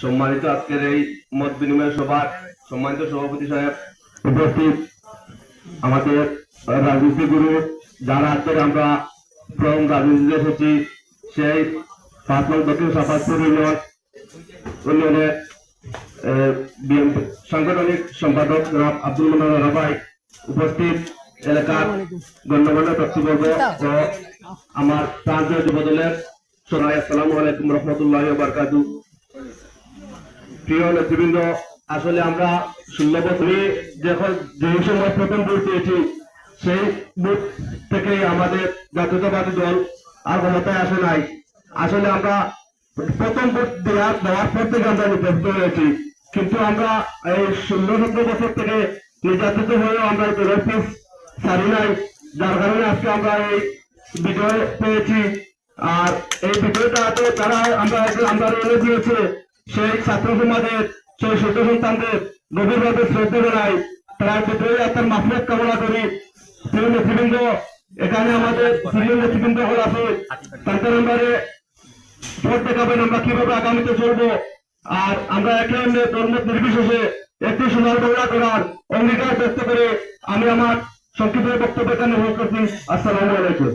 সম্মানিত আজকের এই মত বিনিময় সভার সম্মানিত সভাপতি সাহেব উপস্থিত। আমাদের রাজনীতি গুরু, যারা আজকের আমরা প্রথম রাজনীতিতে এসেছি, সেই পাঁচ নং দক্ষিণ সাফাজপুর ইউনিয়ন ইউনিয়নের সাংগঠনিক সম্পাদক আব্দুল মনোহর রাভাই উপস্থিত। এলাকার গণ্যমান্য ব্যক্তিবর্গ ও আমার প্রান্তীয় যুবদলের সবাই আসসালামু আলাইকুম রহমতুল্লাহ বারকাতু। প্রিয় নেতৃবৃন্দ আসলে আমরা ষোলো বছরে যখন যে সময় প্রথম ভোট পেয়েছি সেই ভোট থেকে আমাদের জাতীয়তাবাদী দল আর ক্ষমতায় আসে নাই। আসলে আমরা প্রথম ভোট দেওয়ার দেওয়ার পর থেকে আমরা নির্বাচিত হয়েছি। কিন্তু আমরা এই ষোলো সতেরো বছর থেকে নির্যাতিত হয়েও আমরা দলের পিস নাই যার কারণে আজকে আমরা এই বিজয় পেয়েছি। আর এই বিজয়টাতে তারা আমরা আমরা এনে দিয়েছে, সেই ছাত্র সমাজের, সেই ছোট সন্তানদের গভীরভাবে শ্রদ্ধা জানাই। তারা আত্মার কামনা করি। প্রিয় নেতৃবৃন্দ, এখানে আমাদের সিনিয়র নেতৃবৃন্দ হল আছে তাদের নম্বরে ভোট দেখাবেন আমরা কীভাবে আগামীতে চলবো। আর আমরা একে অন্যের ধর্ম নির্বিশেষে একটি সোনার বাংলা করার অঙ্গীকার ব্যক্ত করে আমি আমার সংক্ষিপ্ত বক্তব্য এখানে শেষ করছি আসসালামু আলাইকুম।